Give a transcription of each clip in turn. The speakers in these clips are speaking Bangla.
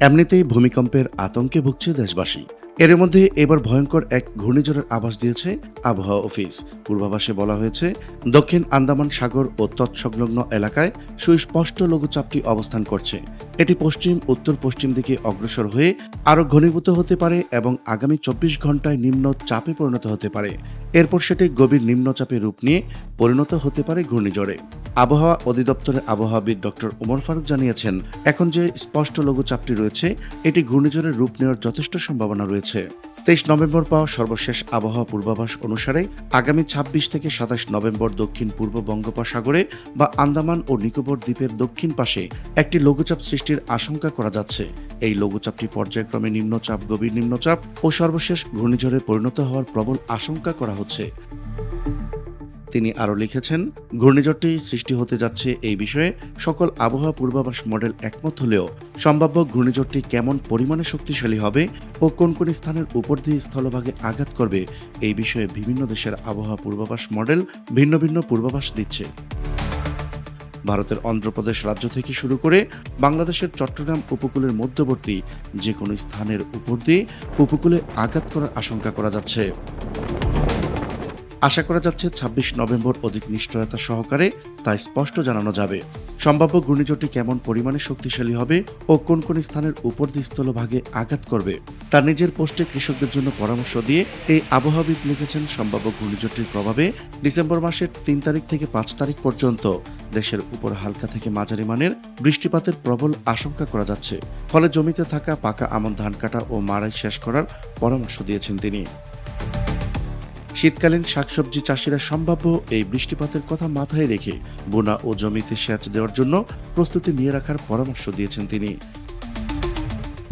এমনিতেই ভূমিকম্পের আতঙ্কে ভুগছে দেশবাসী। এর মধ্যে এবার ভয়ঙ্কর এক ঘূর্ণিঝড়ের আভাস দিয়েছে আবহাওয়া অফিস। পূর্বাভাসে বলা হয়েছে, দক্ষিণ আন্দামান সাগর ও তৎসংলগ্ন এলাকায় সুস্পষ্ট লঘুচাপটি অবস্থান করছে। এটি পশ্চিম, উত্তর পশ্চিম দিকে অগ্রসর হয়ে আরও ঘনীভূত হতে পারে এবং আগামী চব্বিশ ঘন্টায় নিম্ন চাপে পরিণত হতে পারে। এরপর সেটি গভীর নিম্নচাপে রূপ নিয়ে পরিণত হতে পারে ঘূর্ণিঝড়ে। আবহাওয়া অধিদপ্তরের আবহাওয়াবিদ ডক্টর ওমর ফারুক জানিয়েছেন, এখন যে স্পষ্ট লঘুচাপটি রয়েছে, এটি ঘূর্ণিঝড়ের রূপ নেওয়ার যথেষ্ট সম্ভাবনা রয়েছে। তেইশ নভেম্বর পাওয়া সর্বশেষ আবহাওয়া পূর্বাভাস অনুসারে আগামী ছাব্বিশ থেকে সাতাশ নভেম্বর দক্ষিণ পূর্ব বঙ্গোপসাগরে বা আন্দামান ও নিকোবর দ্বীপের দক্ষিণ পাশে একটি লঘুচাপ সৃষ্টির আশঙ্কা করা যাচ্ছে। এই লঘুচাপটি পর্যায়ক্রমে নিম্নচাপ, গভীর নিম্নচাপ ও সর্বশেষ ঘূর্ণিঝড়ে পরিণত হওয়ার প্রবল আশঙ্কা করা হচ্ছে। তিনি আরও লিখেছেন, ঘূর্ণিঝড়টি সৃষ্টি হতে যাচ্ছে এই বিষয়ে সকল আবহাওয়া পূর্বাভাস মডেল একমত হলেও সম্ভাব্য ঘূর্ণিঝড়টি কেমন পরিমাণে শক্তিশালী হবে ও কোন কোন স্থানের উপর দিয়ে স্থলভাগে আঘাত করবে এই বিষয়ে বিভিন্ন দেশের আবহাওয়া পূর্বাভাস মডেল ভিন্ন ভিন্ন পূর্বাভাস দিচ্ছে। ভারতের অন্ধ্রপ্রদেশ রাজ্য থেকে শুরু করে বাংলাদেশের চট্টগ্রাম উপকূলের মধ্যবর্তী যে কোনো স্থানের উপর দিয়ে উপকূলে আঘাত করার আশঙ্কা করা যাচ্ছে। আশা করা যাচ্ছে ছাব্বিশ নভেম্বর অধিক নিশ্চয়তা সহকারে তা স্পষ্ট জানানো যাবে। সম্ভাব্য ঘূর্ণিঝড়টি কেমন পরিমাণে শক্তিশালী হবে ও কোন কোন স্থানের উপর স্থলভাগে আঘাত করবে তার নিজের পোস্টে কৃষকদের জন্য পরামর্শ দিয়ে এই আবহাওয়াবিদ লিখেছেন সম্ভাব্য ঘূর্ণিঝড়টির প্রভাবে ডিসেম্বর মাসের তিন তারিখ থেকে পাঁচ তারিখ পর্যন্ত। দেশের উপর হালকা থেকে মাঝারি মানের বৃষ্টিপাতের প্রবল আশঙ্কা করা যাচ্ছে, ফলে জমিতে থাকা পাকা আমন ধান কাটা ও মাড়াই শেষ করার পরামর্শ দিয়েছেন তিনি। শীতকালীন শাকসবজি চাষিরা সম্ভাব্য এই বৃষ্টিপাতের কথা মাথায় রেখে বোনা ও জমিতে সেচ দেওয়ার জন্য প্রস্তুতি নিয়ে রাখার পরামর্শ দিয়েছেন তিনি।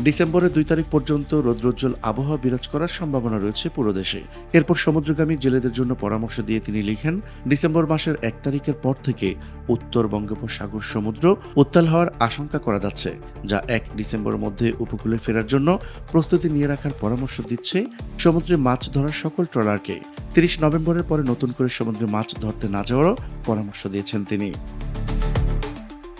ডিসেম্বরের দুই তারিখ পর্যন্ত রৌদ্রোজ্জ্বল আবহাওয়া বিরাজ করার সম্ভাবনা রয়েছে পুরো দেশে। এরপর সমুদ্রগামী জেলেদের জন্য পরামর্শ দিয়ে তিনি লিখেন, ডিসেম্বর মাসের এক তারিখের পর থেকে উত্তর বঙ্গোপসাগর সমুদ্র উত্তাল হওয়ার আশঙ্কা করা যাচ্ছে, যা এক ডিসেম্বরের মধ্যে উপকূলে ফেরার জন্য প্রস্তুতি নিয়ে রাখার পরামর্শ দিচ্ছে সমুদ্রে মাছ ধরার সকল ট্রলারকে। তিরিশ নভেম্বরের পরে নতুন করে সমুদ্রে মাছ ধরতে না যাওয়ারও পরামর্শ দিয়েছেন তিনি।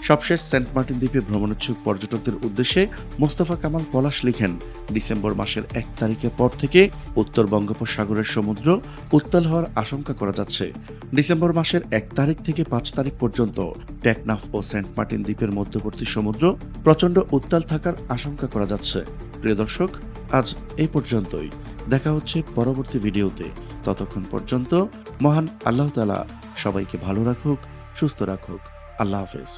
সবশেষ সেন্ট মার্টিন দ্বীপে ভ্রমণোচ্ছুক পর্যটকদের উদ্দেশ্যে মোস্তফা কামাল পলাশ লিখেন, ডিসেম্বর মাসের এক তারিখের পর থেকে উত্তর বঙ্গোপসাগরের সমুদ্র উত্তাল হওয়ার আশঙ্কা করা যাচ্ছে। ডিসেম্বর মাসের এক তারিখ থেকে পাঁচ তারিখ পর্যন্ত টেকনাফ ও সেন্ট মার্টিন দ্বীপের মধ্যবর্তী সমুদ্র প্রচণ্ড উত্তাল থাকার আশঙ্কা করা যাচ্ছে। প্রিয় দর্শক, আজ এই পর্যন্তই। দেখা হচ্ছে পরবর্তী ভিডিওতে। ততক্ষণ পর্যন্ত মহান আল্লাহ তালা সবাইকে ভালো রাখুক, সুস্থ রাখুক। আল্লাহ হাফেজ।